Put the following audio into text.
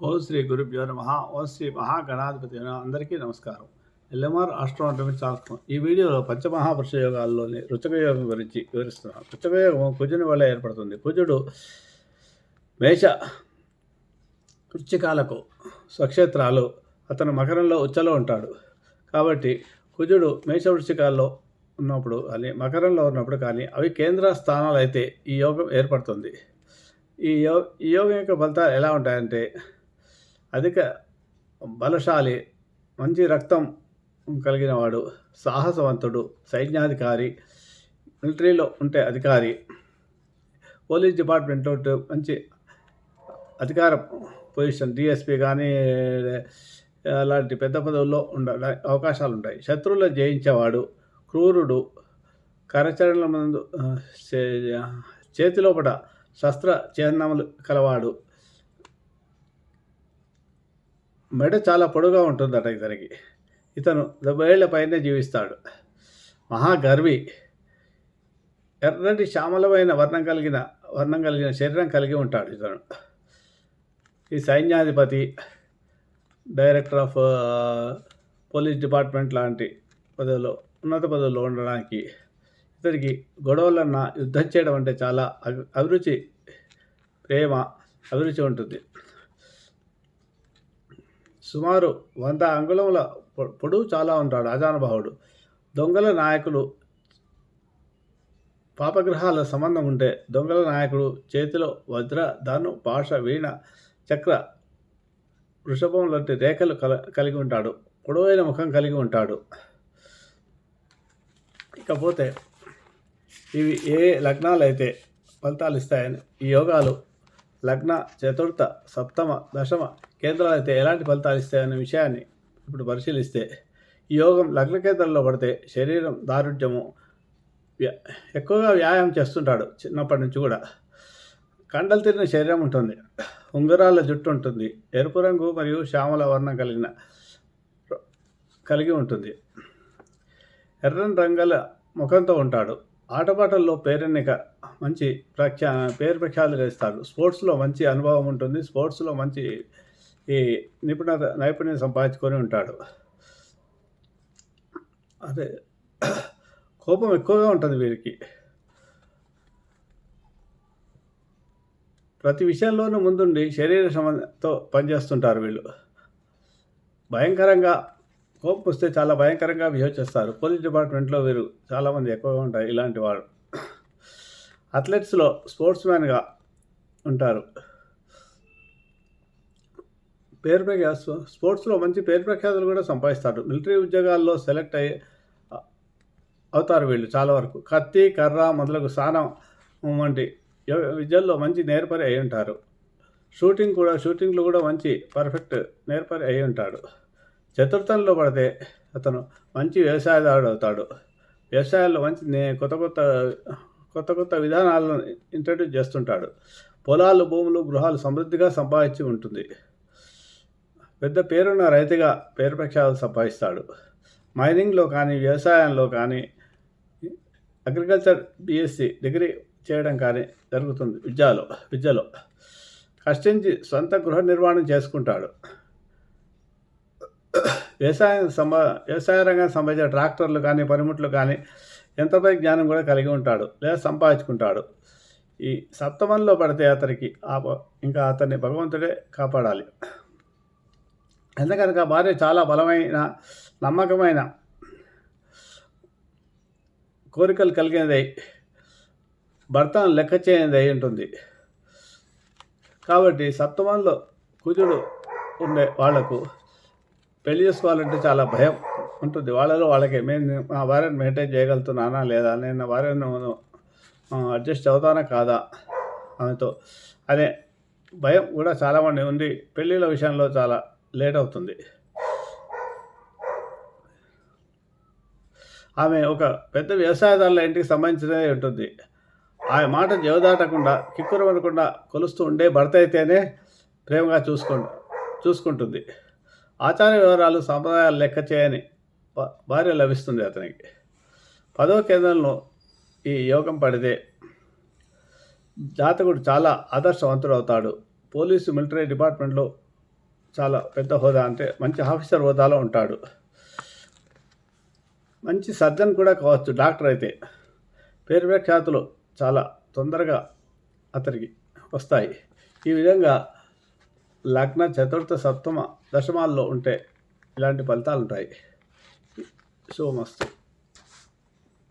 ఓం శ్రీ గురుభ్యో నమ. ఓం శ్రీ మహాగణాధిపతి అందరికీ నమస్కారం. ఎల్ఎంఆర్ ఆస్ట్రోనటమీ శాస్త్రం ఈ వీడియోలో పంచమహాపురుష యోగాల్లోని రుచక యోగం గురించి వివరిస్తున్నాను. రుచక యోగం కుజుని వల్ల ఏర్పడుతుంది. కుజుడు మేష వృచ్చికాలకు స్వక్షేత్రాలు అతను మకరంలో ఉచ్చలో ఉంటాడు. కాబట్టి కుజుడు మేష వృచ్చికాల్లో ఉన్నప్పుడు కానీ మకరంలో ఉన్నప్పుడు కానీ అవి కేంద్ర స్థానాలు అయితే ఈ యోగం ఏర్పడుతుంది. ఈ యో ఈ యోగం యొక్క ఫలితాలు ఎలా ఉంటాయంటే అధిక బలశాలి మంచి రక్తం కలిగిన వాడు సాహసవంతుడు సైన్యాధికారి మిలిటరీలో ఉంటే అధికారి పోలీస్ డిపార్ట్మెంట్లో మంచి అధికార పొజిషన్ డిఎస్పీ కానీ అలాంటి పెద్ద పదవుల్లో ఉండ అవకాశాలు ఉంటాయి శత్రువులను జయించేవాడు క్రూరుడు కరచరణల ముందు చేతిలోపట శస్త్ర చిహ్నములు కలవాడు మెడ చాలా పొడుగా ఉంటుందట ఇతనికి. ఇతను డెబ్బై ఏళ్ళ పైనే జీవిస్తాడు. మహాగర్వి. ఎర్రటి శ్యామలమైన వర్ణం కలిగిన వర్ణం కలిగిన శరీరం కలిగి ఉంటాడు ఇతను. ఈ సైన్యాధిపతి డైరెక్టర్ ఆఫ్ పోలీస్ డిపార్ట్మెంట్ లాంటి పదవిలో ఉన్నత పదవిలో ఉండడానికి ఇతనికి గొడవలన్నా యుద్ధం చేయడం అంటే చాలా అభి- అభిరుచి ప్రేమ అభిరుచి ఉంటుంది. సుమారు వంద అంగుళముల పొ- చాలా ఉంటాడు అజానుభావుడు దొంగల నాయకులు పాపగ్రహాల సంబంధం ఉంటే దొంగల నాయకుడు చేతిలో వజ్ర ధను పాష వీణ చక్ర వృషభం లాంటి రేఖలు కల కలిగి ఉంటాడు. పొడవైన ముఖం కలిగి ఉంటాడు. ఇకపోతే ఇవి ఏ లగ్నాలు అయితే ఫలితాలు ఇస్తాయని ఈ యోగాలు లగ్న చతుర్థ సప్తమ దశమ కేంద్రాలు అయితే ఎలాంటి ఫలితాలు ఇస్తాయనే విషయాన్ని ఇప్పుడు పరిశీలిస్తే ఈ యోగం లగ్న కేంద్రంలో పడితే శరీరం దారుఢ్యము వ్య- ఎక్కువగా వ్యాయామం చేస్తుంటాడు చిన్నప్పటి నుంచి కూడా. కండలు తిరిగిన శరీరం ఉంటుంది ఉంగరాల జుట్టు ఉంటుంది ఎరుపు రంగు మరియు శ్యామల వర్ణం కలిగిన కలిగి ఉంటుంది. ఎర్రని రంగుల ముఖంతో ఉంటాడు. ఆటపాటల్లో పేరెన్నిక మంచి ప్రఖ్యా పేరు ప్రఖ్యాతులు ఇస్తాడు స్పోర్ట్స్లో మంచి అనుభవం ఉంటుంది స్పోర్ట్స్లో మంచి ఈ నిపుణత నైపుణ్యం సంపాదించుకొని ఉంటాడు. అదే కోపం ఎక్కువగా ఉంటుంది వీరికి. ప్రతి విషయంలోనూ ముందుండి శరీర సంబంధంతో పనిచేస్తుంటారు వీళ్ళు. భయంకరంగా కోపం వస్తే చాలా భయంకరంగా బిహేవ్ చేస్తారు. పోలీస్ డిపార్ట్మెంట్లో వీరు చాలామంది ఎక్కువగా ఉంటారు ఇలాంటి వాడు అథ్లెట్స్లో స్పోర్ట్స్ మ్యాన్గా ఉంటారు. పేరు ప్రఖ్యా స్పోర్ట్స్లో మంచి పేరు ప్రఖ్యాతులు కూడా సంపాదిస్తారు మిలిటరీ ఉద్యోగాల్లో సెలెక్ట్ అయ్యి అవుతారు వీళ్ళు చాలా వరకు. కత్తి కర్ర మొదలగు సానం వంటి విద్యల్లో మంచి నేర్పరి అయి ఉంటారు. షూటింగ్ కూడా షూటింగ్లో కూడా మంచి పర్ఫెక్ట్ నేర్పరి అయి ఉంటాడు. చతుర్థంలో పడితే అతను మంచి వ్యవసాయదారుడు అవుతాడు. వ్యవసాయాల్లో మంచి నే- కొత్త కొత్త కొత్త కొత్త విధానాలను ఇంట్రడ్యూస్ చేస్తుంటాడు. పొలాలు భూములు గృహాలు సమృద్ధిగా సంపాదించి ఉంటుంది. పెద్ద పేరున్న రైతుగా పేరు ప్రఖ్యాతులు సంపాదిస్తాడు. మైనింగ్లో కానీ వ్యవసాయంలో కానీ అగ్రికల్చర్ బీఎస్సీ డిగ్రీ చేయడం కానీ జరుగుతుంది విద్యలో విద్యలో. కష్టించి సొంత గృహ నిర్మాణం చేసుకుంటాడు. వ్యవసాయం సంబ వ్యవసాయ రంగానికి సంబంధించిన ట్రాక్టర్లు కానీ పనిముట్లు కానీ యంత్రపై జ్ఞానం కూడా కలిగి ఉంటాడు లేదా సంపాదించుకుంటాడు. ఈ సప్తమంలో పడితే అతనికి ఆ ఇంకా అతన్ని భగవంతుడే కాపాడాలి. ఎందుకనగా భార్య చాలా బలమైన నమ్మకమైన కోరికలు కలిగినదై. భర్తను లెక్క చేయనిది అయి ఉంటుంది. కాబట్టి సప్తమంలో కుజుడు ఉండే వాళ్ళకు పెళ్ళి చేసుకోవాలంటే చాలా భయం ఉంటుంది. వాళ్ళలో వాళ్ళకి నేను నా భార్యను మెయింటైన్ చేయగలుగుతున్నానా లేదా? నేను నా భార్యను అడ్జస్ట్ అవుతానా కాదా? ఆమెతో అనే భయం కూడా చాలామంది ఉంది. పెళ్ళిళ్ళ విషయంలో చాలా లేట్ అవుతుంది. ఆమె ఒక పెద్ద వ్యవసాయదారుల ఇంటికి సంబంధించినదే ఉంటుంది. ఆ మాట జవదాటకుండా కిక్కురమనకుండా కొలుస్తూ ఉండే భర్త అయితేనే ప్రేమగా చూసుకు చూసుకుంటుంది. ఆచార వివరాలు సాంప్రదాయాలు లెక్క చేయని భా- భార్య లభిస్తుంది అతనికి. పదవ కేంద్రంలో ఈ యోగం పడితే జాతకుడు చాలా ఆదర్శవంతుడు అవుతాడు పోలీసు మిలిటరీ డిపార్ట్మెంట్లో చాలా పెద్ద హోదా అంటే మంచి ఆఫీసర్ హోదాలో ఉంటాడు. మంచి సర్జన్ కూడా కావచ్చు డాక్టర్ అయితే. పేరు ప్రఖ్యాతులు చాలా తొందరగా అతనికి వస్తాయి. ఈ విధంగా లగ్న చతుర్థ సప్తమ దశమాల్లో ఉంటే ఇలాంటి ఫలితాలు ఉంటాయి శుభమస్తు